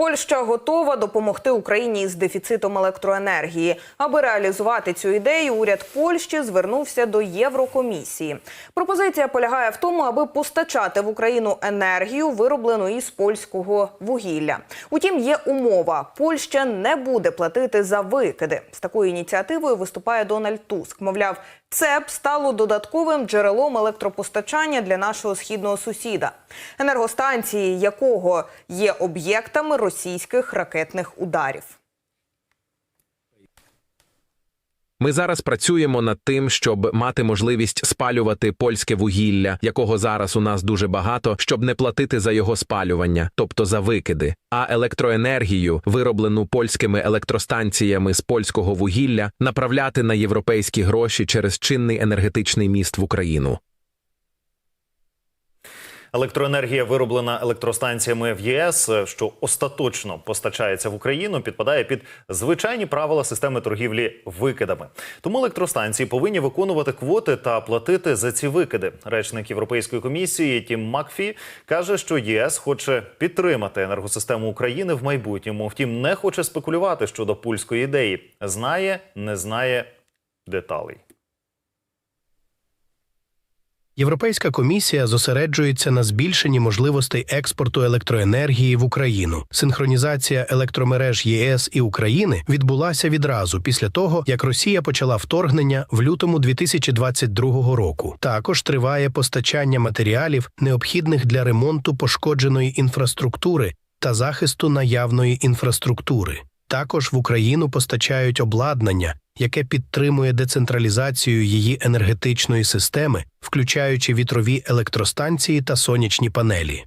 Польща готова допомогти Україні із дефіцитом електроенергії. Аби реалізувати цю ідею, уряд Польщі звернувся до Єврокомісії. Пропозиція полягає в тому, аби постачати в Україну енергію, вироблену із польського вугілля. Утім, є умова: Польща не буде платити за викиди. З такою ініціативою виступає Дональд Туск. Мовляв, це б стало додатковим джерелом електропостачання для нашого східного сусіда, енергостанції якого є об'єктами російських ракетних ударів. Ми зараз працюємо над тим, щоб мати можливість спалювати польське вугілля, якого зараз у нас дуже багато, щоб не платити за його спалювання, тобто за викиди. А електроенергію, вироблену польськими електростанціями з польського вугілля, направляти на європейські гроші через чинний енергетичний міст в Україну. Електроенергія, вироблена електростанціями в ЄС, що остаточно постачається в Україну, підпадає під звичайні правила системи торгівлі викидами. Тому електростанції повинні виконувати квоти та платити за ці викиди. Речник Європейської комісії Тім Макфі каже, що ЄС хоче підтримати енергосистему України в майбутньому. Втім, не хоче спекулювати щодо польської ідеї. Знає, не знає деталей. Європейська комісія зосереджується на збільшенні можливостей експорту електроенергії в Україну. Синхронізація електромереж ЄС і України відбулася відразу після того, як Росія почала вторгнення в лютому 2022 року. Також триває постачання матеріалів, необхідних для ремонту пошкодженої інфраструктури та захисту наявної інфраструктури. Також в Україну постачають обладнання, яке підтримує децентралізацію її енергетичної системи, включаючи вітрові електростанції та сонячні панелі.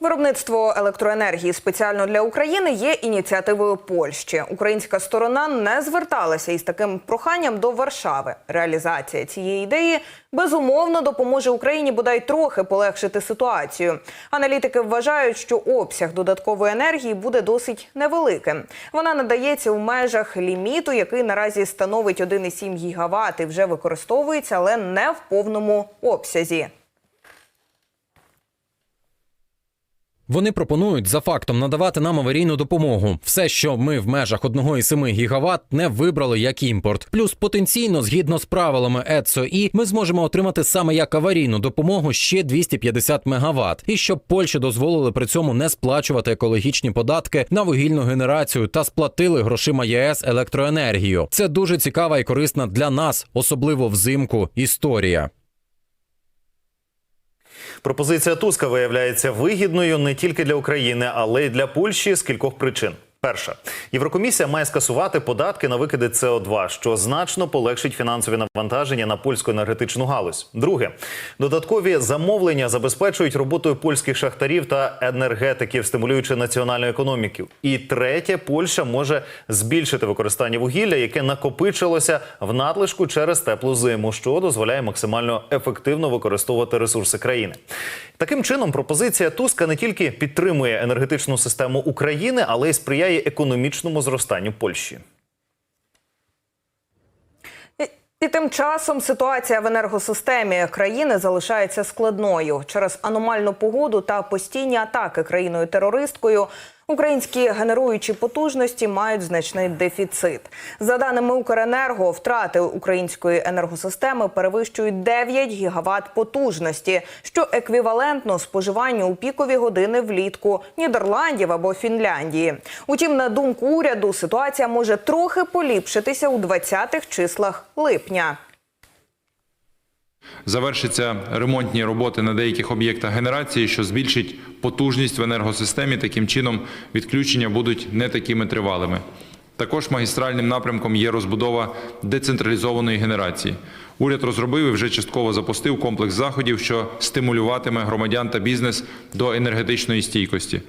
Виробництво електроенергії спеціально для України є ініціативою Польщі. Українська сторона не зверталася із таким проханням до Варшави. Реалізація цієї ідеї безумовно допоможе Україні бодай трохи полегшити ситуацію. Аналітики вважають, що обсяг додаткової енергії буде досить невеликим. Вона надається у межах ліміту, який наразі становить 1,7 гігават і вже використовується, але не в повному обсязі. Вони пропонують за фактом надавати нам аварійну допомогу. Все, що ми в межах 1,7 гігават не вибрали як імпорт. Плюс потенційно, згідно з правилами ЕЦОІ, ми зможемо отримати саме як аварійну допомогу ще 250 мегаватт. І щоб Польщі дозволили при цьому не сплачувати екологічні податки на вугільну генерацію та сплатили грошима ЄС електроенергію. Це дуже цікава і корисна для нас, особливо взимку. Історія. Пропозиція Туска виявляється вигідною не тільки для України, але й для Польщі з кількох причин. Перша Єврокомісія має скасувати податки на викиди СО2, що значно полегшить фінансові навантаження на польську енергетичну галузь. Друге, додаткові замовлення забезпечують роботою польських шахтарів та енергетиків, стимулюючи національну економіку. І третє, Польща може збільшити використання вугілля, яке накопичилося в надлишку через теплу зиму, що дозволяє максимально ефективно використовувати ресурси країни. Таким чином, пропозиція Туска не тільки підтримує енергетичну систему України, але й сприяє економічному зростанню Польщі. І- тим часом ситуація в енергосистемі країни залишається складною через аномальну погоду та постійні атаки країною-терористкою. Українські генеруючі потужності мають значний дефіцит. За даними Укренерго, втрати української енергосистеми перевищують 9 гігават потужності, що еквівалентно споживанню у пікові години влітку Нідерландів або Фінляндії. Утім, на думку уряду, ситуація може трохи поліпшитися у 20-х числах липня. Завершаться ремонтні роботи на деяких об'єктах генерації, що збільшить потужність в енергосистемі. Таким чином відключення будуть не такими тривалими. Також магістральним напрямком є розбудова децентралізованої генерації. Уряд розробив і вже частково запустив комплекс заходів, що стимулюватиме громадян та бізнес до енергетичної стійкості.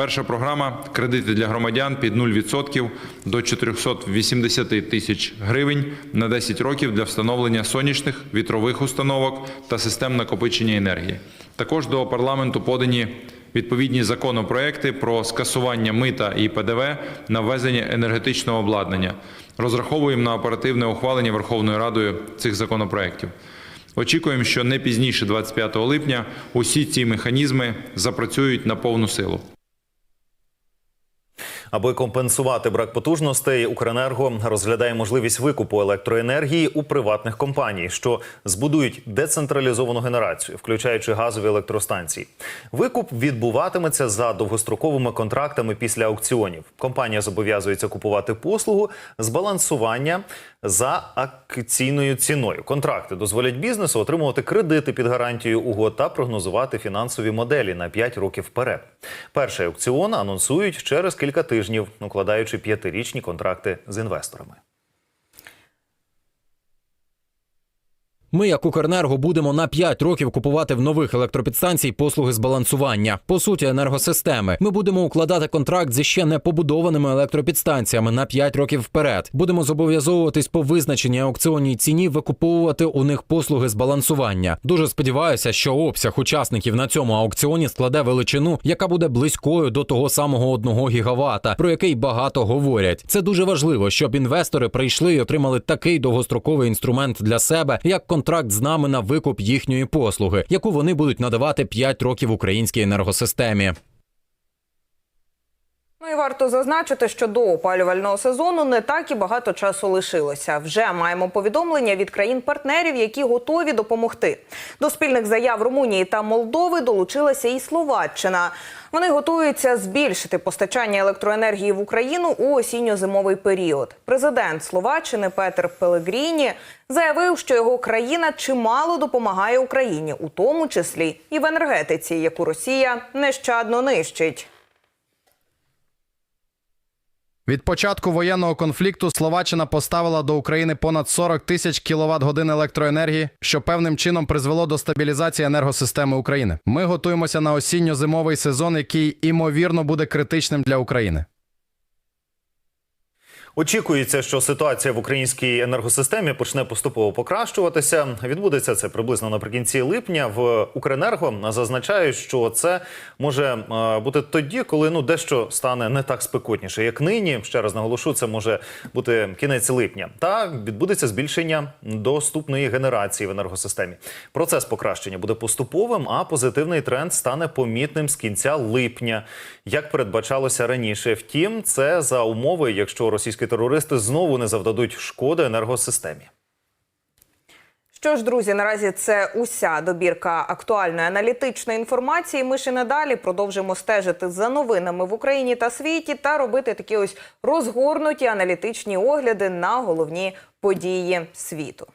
Перша програма кредити для громадян під 0% до 480 тисяч гривень на 10 років для встановлення сонячних вітрових установок та систем накопичення енергії. Також до парламенту подані відповідні законопроекти про скасування мита і ПДВ на ввезення енергетичного обладнання. Розраховуємо на оперативне ухвалення Верховною Радою цих законопроєктів. Очікуємо, що не пізніше 25 липня усі ці механізми запрацюють на повну силу. Аби компенсувати брак потужностей, Укренерго розглядає можливість викупу електроенергії у приватних компаній, що збудують децентралізовану генерацію, включаючи газові електростанції. Викуп відбуватиметься за довгостроковими контрактами після аукціонів. Компанія зобов'язується купувати послугу збалансування за акційною ціною. Контракти дозволять бізнесу отримувати кредити під гарантією угод та прогнозувати фінансові моделі на 5 років вперед. Перший аукціон анонсують через кілька тижнів, укладаючи п'ятирічні контракти з інвесторами. Ми, як Укренерго, будемо на 5 років купувати в нових електропідстанцій послуги збалансування. По суті, енергосистеми. Ми будемо укладати контракт зі ще не побудованими електропідстанціями на 5 років вперед. Будемо зобов'язовуватись по визначеній аукціонній ціні викуповувати у них послуги збалансування. Дуже сподіваюся, що обсяг учасників на цьому аукціоні складе величину, яка буде близькою до того самого 1 гігавата, про який багато говорять. Це дуже важливо, щоб інвестори прийшли і отримали такий довгостроковий інструмент для себе, як контракт з нами на викуп їхньої послуги, яку вони будуть надавати 5 років українській енергосистемі. Ну і варто зазначити, що до опалювального сезону не так і багато часу лишилося. Вже маємо повідомлення від країн-партнерів, які готові допомогти. До спільних заяв Румунії та Молдови долучилася і Словаччина. Вони готуються збільшити постачання електроенергії в Україну у осінньо-зимовий період. Президент Словаччини Петер Пелегріні заявив, що його країна чимало допомагає Україні, у тому числі і в енергетиці, яку Росія нещадно нищить. Від початку воєнного конфлікту Словаччина поставила до України понад 40 тисяч кіловат годин електроенергії, що певним чином призвело до стабілізації енергосистеми України. Ми готуємося на осінньо-зимовий сезон, який імовірно буде критичним для України. Очікується, що ситуація в українській енергосистемі почне поступово покращуватися. Відбудеться це приблизно наприкінці липня. В Укренерго зазначають, що це може е, бути тоді, коли ну дещо стане не так спекотніше, як нині. Ще раз наголошу, це може бути кінець липня. Та відбудеться збільшення доступної генерації в енергосистемі. Процес покращення буде поступовим, а позитивний тренд стане помітним з кінця липня, як передбачалося раніше. Втім, це за умови, якщо російські терористи знову не завдадуть шкоди енергосистемі. Що ж, друзі, наразі це уся добірка актуальної аналітичної інформації. Ми ще надалі продовжимо стежити за новинами в Україні та світі та робити такі ось розгорнуті аналітичні огляди на головні події світу.